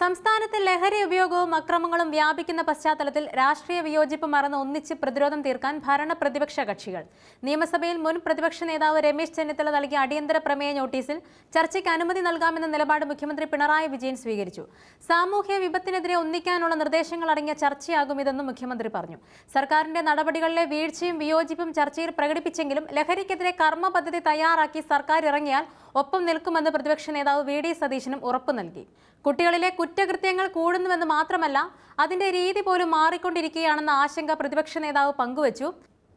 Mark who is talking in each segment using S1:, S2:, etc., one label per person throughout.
S1: സംസ്ഥാനത്ത് ലഹരി ഉപയോഗവും അക്രമങ്ങളും വ്യാപിക്കുന്ന പശ്ചാത്തലത്തിൽ രാഷ്ട്രീയ വിയോജിപ്പ് മറന്ന് ഒന്നിച്ച് പ്രതിരോധം തീർക്കാൻ ഭരണ പ്രതിപക്ഷ കക്ഷികൾ നിയമസഭയിൽ മുൻ പ്രതിപക്ഷ നേതാവ് രമേശ് ചെന്നിത്തല നൽകിയ അടിയന്തര പ്രമേയ നോട്ടീസിൽ ചർച്ചയ്ക്ക് അനുമതി നൽകാമെന്ന നിലപാട് മുഖ്യമന്ത്രി പിണറായി വിജയൻ സ്വീകരിച്ചു സാമൂഹ്യ വിപത്തിനെതിരെ ഒന്നിക്കാനുള്ള നിർദ്ദേശങ്ങൾ അടങ്ങിയ ചർച്ചയാകും ഇതെന്നും മുഖ്യമന്ത്രി പറഞ്ഞു സർക്കാരിന്റെ നടപടികളിലെ വീഴ്ചയും വിയോജിപ്പും ചർച്ചയിൽ പ്രകടിപ്പിച്ചെങ്കിലും ലഹരിക്കെതിരെ കർമ്മ പദ്ധതി തയ്യാറാക്കി സർക്കാർ ഇറങ്ങിയാൽ ഒപ്പം നിൽക്കുമെന്ന് പ്രതിപക്ഷ നേതാവ് വി ഡി സതീശനും ഉറപ്പു നൽകി കുട്ടികളിലെ കുറ്റകൃത്യങ്ങൾ കൂടുന്നുവെന്ന് മാത്രമല്ല അതിന്റെ രീതി പോലും മാറിക്കൊണ്ടിരിക്കുകയാണെന്ന ആശങ്ക പ്രതിപക്ഷ നേതാവ് പങ്കുവച്ചു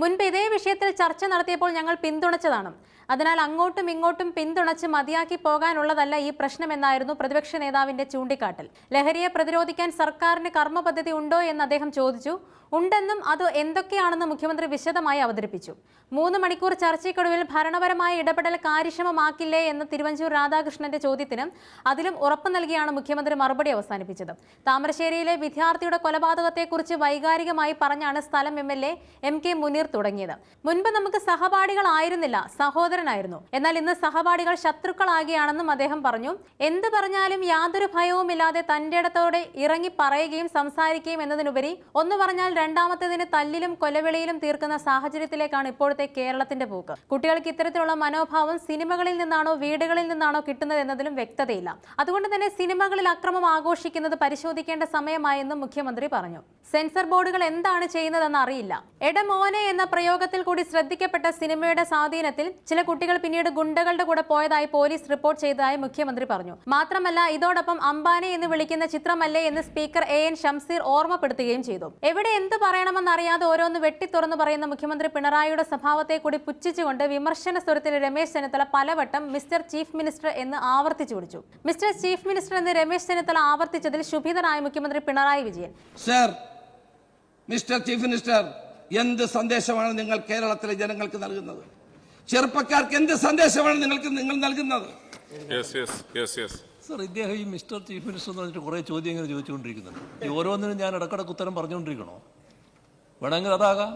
S1: മുൻപ് ഇതേ വിഷയത്തിൽ ചർച്ച നടത്തിയപ്പോൾ ഞങ്ങൾ പിന്തുണച്ചതാണ് അതിനാൽ അങ്ങോട്ടും ഇങ്ങോട്ടും പിന്തുണച്ച് മതിയാക്കി പോകാനുള്ളതല്ല ഈ പ്രശ്നമെന്നായിരുന്നു പ്രതിപക്ഷ നേതാവിന്റെ ചൂണ്ടിക്കാട്ടൽ ലഹരിയെ പ്രതിരോധിക്കാൻ സർക്കാരിന് കർമ്മപദ്ധതി ഉണ്ടോ എന്ന് അദ്ദേഹം ചോദിച്ചു ഉണ്ടെന്നും അത് എന്തൊക്കെയാണെന്ന് മുഖ്യമന്ത്രി വിശദമായി അവതരിപ്പിച്ചു മൂന്ന് മണിക്കൂർ ചർച്ചയ്ക്കൊടുവിൽ ഭരണപരമായ ഇടപെടൽ കാര്യക്ഷമമാക്കില്ലേ എന്ന തിരുവഞ്ചൂർ രാധാകൃഷ്ണന്റെ ചോദ്യത്തിന് അതിലും ഉറപ്പു നൽകിയാണ് മുഖ്യമന്ത്രി മറുപടി അവസാനിപ്പിച്ചത് താമരശ്ശേരിയിലെ വിദ്യാർത്ഥിയുടെ കൊലപാതകത്തെക്കുറിച്ച് വൈകാരികമായി പറഞ്ഞാണ് സ്ഥലം M L A M K Muneer തുടങ്ങിയത് മുൻപ് നമുക്ക് സഹപാഠികളായിരുന്നില്ല സഹോദരനായിരുന്നു എന്നാൽ ഇന്ന് സഹപാഠികൾ ശത്രുക്കളാകുകയാണെന്നും അദ്ദേഹം പറഞ്ഞു എന്ത് പറഞ്ഞാലും യാതൊരു ഭയവുമില്ലാതെ തന്റെ ഇടത്തോടെ ഇറങ്ങി പറയുകയും സംസാരിക്കുകയും എന്നതിനുപരി ഒന്ന് പറഞ്ഞാൽ രണ്ടാമത്തേതിന് തല്ലിലും കൊലവിളിയിലും തീർക്കുന്ന സാഹചര്യത്തിലേക്കാണ് ഇപ്പോഴത്തെ കേരളത്തിന്റെ പോക്ക് കുട്ടികൾക്ക് ഇത്തരത്തിലുള്ള മനോഭാവം സിനിമകളിൽ നിന്നാണോ വീടുകളിൽ നിന്നാണോ കിട്ടുന്നത് എന്നതിലും വ്യക്തതയില്ല അതുകൊണ്ട് തന്നെ സിനിമകളിൽ അക്രമം ആഘോഷിക്കുന്നത് പരിശോധിക്കേണ്ട സമയമായെന്നും മുഖ്യമന്ത്രി പറഞ്ഞു സെൻസർ ബോർഡുകൾ എന്താണ് ചെയ്യുന്നതെന്ന് അറിയില്ല എടമോനെ എന്ന പ്രയോഗത്തിൽ കൂടി ശ്രദ്ധിക്കപ്പെട്ട സിനിമയുടെ സ്വാധീനത്തിൽ ചില കുട്ടികൾ പിന്നീട് ഗുണ്ടകളുടെ കൂടെ പോയതായി പോലീസ് റിപ്പോർട്ട് ചെയ്തതായി മുഖ്യമന്ത്രി പറഞ്ഞു മാത്രമല്ല ഇതോടൊപ്പം അംബാനി എന്ന് വിളിക്കുന്ന ചിത്രമല്ലേ എന്ന് സ്പീക്കർ എ എൻ ഷംസീർ ഓർമ്മപ്പെടുത്തുകയും ചെയ്തു എവിടെ എന്ത് പറയണമെന്നറിയാതെ ഓരോന്ന് തുറന്നു പറയുന്ന മുഖ്യമന്ത്രി പിണറായിയുടെ സ്വഭാവത്തെ കൂടി പുച്ഛിച്ചുകൊണ്ട് വിമർശന സ്വരത്തിൽ രമേശ് ചെന്നിത്തല പലവട്ടം മിസ്റ്റർ ചീഫ് മിനിസ്റ്റർ എന്ന് ആവർത്തിച്ചു വിളിച്ചു മിസ്റ്റർ ചീഫ് മിനിസ്റ്റർ എന്ന് രമേശ് ചെന്നിത്തല ആവർത്തിച്ചതിൽ ശുഭിതനായ മുഖ്യമന്ത്രി Pinarayi Vijayan
S2: mister chief minister എന്ത് സന്ദേശമാണ് നിങ്ങൾ കേരളത്തിലെ ജനങ്ങൾക്ക് നൽകുന്നത് ചെറുപ്പക്കാർക്ക് എന്ത് സന്ദേശമാണ് നിങ്ങൾക്ക് നിങ്ങൾ നൽകുന്നത്
S3: സർ ഇദ്ദേഹം ഈ മിസ്റ്റർ ചീഫ് മിനിസ്റ്റർ എന്ന് പറഞ്ഞിട്ട് കുറേ ചോദ്യം ഇങ്ങനെ ചോദിച്ചുകൊണ്ടിരിക്കുന്നുണ്ട് ഈ ഓരോന്നിനും ഞാൻ ഇടക്കിടക്ക് ഉത്തരം പറഞ്ഞുകൊണ്ടിരിക്കണോ വേണമെങ്കിൽ അതാകാം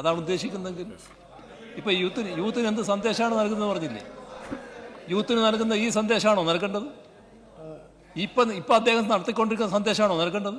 S3: അതാണ് ഉദ്ദേശിക്കുന്നതെങ്കിൽ ഇപ്പൊ യൂത്തിന് യൂത്തിന് എന്ത് സന്ദേശമാണ് നൽകുന്നത് പറഞ്ഞില്ലേ യൂത്തിന് നൽകുന്ന ഈ സന്ദേശമാണോ നൽകേണ്ടത് ഇപ്പൊ ഇപ്പൊ അദ്ദേഹം നടത്തിക്കൊണ്ടിരിക്കുന്ന സന്ദേശമാണോ നൽകേണ്ടത്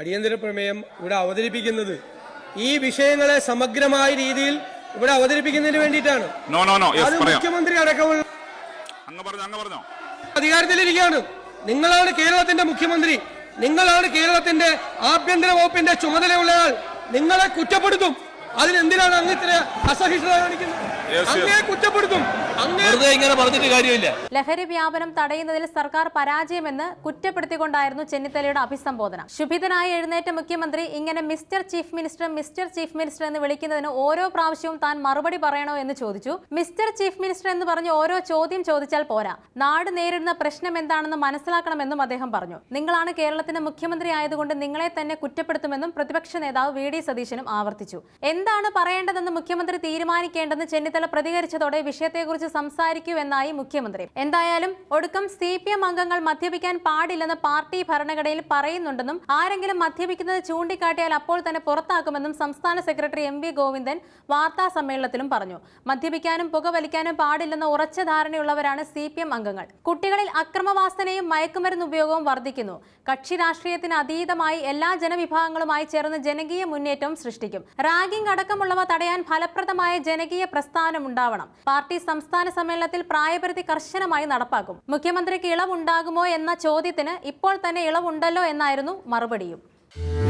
S4: അടിയന്തര പ്രമേയം ഇവിടെ അവതരിപ്പിക്കുന്നത് ഈ വിഷയങ്ങളെ സമഗ്രമായ രീതിയിൽ ഇവിടെ അവതരിപ്പിക്കുന്നതിന് വേണ്ടിയിട്ടാണ്
S5: അത് മുഖ്യമന്ത്രി അടക്കമുള്ള
S4: അധികാരത്തിലിരിക്കുകയാണ് നിങ്ങളാണ് കേരളത്തിന്റെ മുഖ്യമന്ത്രി നിങ്ങളാണ് കേരളത്തിന്റെ ആഭ്യന്തര വകുപ്പിന്റെ ചുമതലയുള്ളയാൾ നിങ്ങളെ കുറ്റപ്പെടുത്തും അതിനെന്തിനാണ് അങ്ങനെ അസഹിഷ്ണുത കാണിക്കുന്നത്
S5: കുറ്റപ്പെടുത്തും
S3: പറഞ്ഞിട്ട് കാര്യമില്ല
S1: ലഹരി വ്യാപനം തടയുന്നതിൽ സർക്കാർ പരാജയമെന്ന് കുറ്റപ്പെടുത്തിക്കൊണ്ടായിരുന്നു ചെന്നിത്തലയുടെ അഭിസംബോധന ശുഭിതനായി എഴുന്നേറ്റ മുഖ്യമന്ത്രി ഇങ്ങനെ mister chief minister mister chief minister എന്ന് വിളിക്കുന്നതിന് ഓരോ പ്രാവശ്യവും താൻ മറുപടി പറയണോ എന്ന് ചോദിച്ചു മിസ്റ്റർ ചീഫ് മിനിസ്റ്റർ എന്ന് പറഞ്ഞ് ഓരോ ചോദ്യം ചോദിച്ചാൽ പോരാ നാട് നേരിടുന്ന പ്രശ്നം എന്താണെന്ന് മനസ്സിലാക്കണമെന്നും അദ്ദേഹം പറഞ്ഞു നിങ്ങളാണ് കേരളത്തിന്റെ മുഖ്യമന്ത്രി ആയതുകൊണ്ട് നിങ്ങളെ തന്നെ കുറ്റപ്പെടുത്തുമെന്നും പ്രതിപക്ഷ നേതാവ് വി ഡി സതീശനും ആവർത്തിച്ചു എന്ത് എന്താണ് പറയേണ്ടതെന്ന് മുഖ്യമന്ത്രി തീരുമാനിക്കേണ്ടെന്ന് ചെന്നിത്തല പ്രതികരിച്ചതോടെ വിഷയത്തെക്കുറിച്ച് സംസാരിക്കൂ എന്നായി മുഖ്യമന്ത്രി എന്തായാലും ഒടുക്കം സി പി എം അംഗങ്ങൾ മദ്യപിക്കാൻ പാടില്ലെന്ന് പാർട്ടി ഭരണഘടനയിൽ പറയുന്നുണ്ടെന്നും ആരെങ്കിലും മദ്യപിക്കുന്നത് ചൂണ്ടിക്കാട്ടിയാൽ അപ്പോൾ തന്നെ പുറത്താക്കുമെന്നും സംസ്ഥാന സെക്രട്ടറി എം വി ഗോവിന്ദൻ വാർത്താ സമ്മേളനത്തിലും പറഞ്ഞു മദ്യപിക്കാനും പുകവലിക്കാനും പാടില്ലെന്ന ഉറച്ച ധാരണയുള്ളവരാണ് സി പി എം അംഗങ്ങൾ കുട്ടികളിൽ അക്രമവാസനയും മയക്കുമരുന്ന് ഉപയോഗവും വർദ്ധിക്കുന്നു കക്ഷി രാഷ്ട്രീയത്തിന് അതീതമായി എല്ലാ ജനവിഭാഗങ്ങളുമായി ചേർന്ന് ജനകീയ മുന്നേറ്റം സൃഷ്ടിക്കും റാഗിംഗ് അടക്കമുള്ളവ തടയാൻ ഫലപ്രദമായ ജനകീയ പ്രസ്ഥാനം ഉണ്ടാവണം പാർട്ടി സംസ്ഥാന സമ്മേളനത്തിൽ പ്രായപരിധി കർശനമായി നടപ്പാക്കും മുഖ്യമന്ത്രിക്ക് ഇളവുണ്ടാകുമോ എന്ന ചോദ്യത്തിന് ഇപ്പോൾ തന്നെ ഇളവുണ്ടല്ലോ എന്നായിരുന്നു മറുപടിയും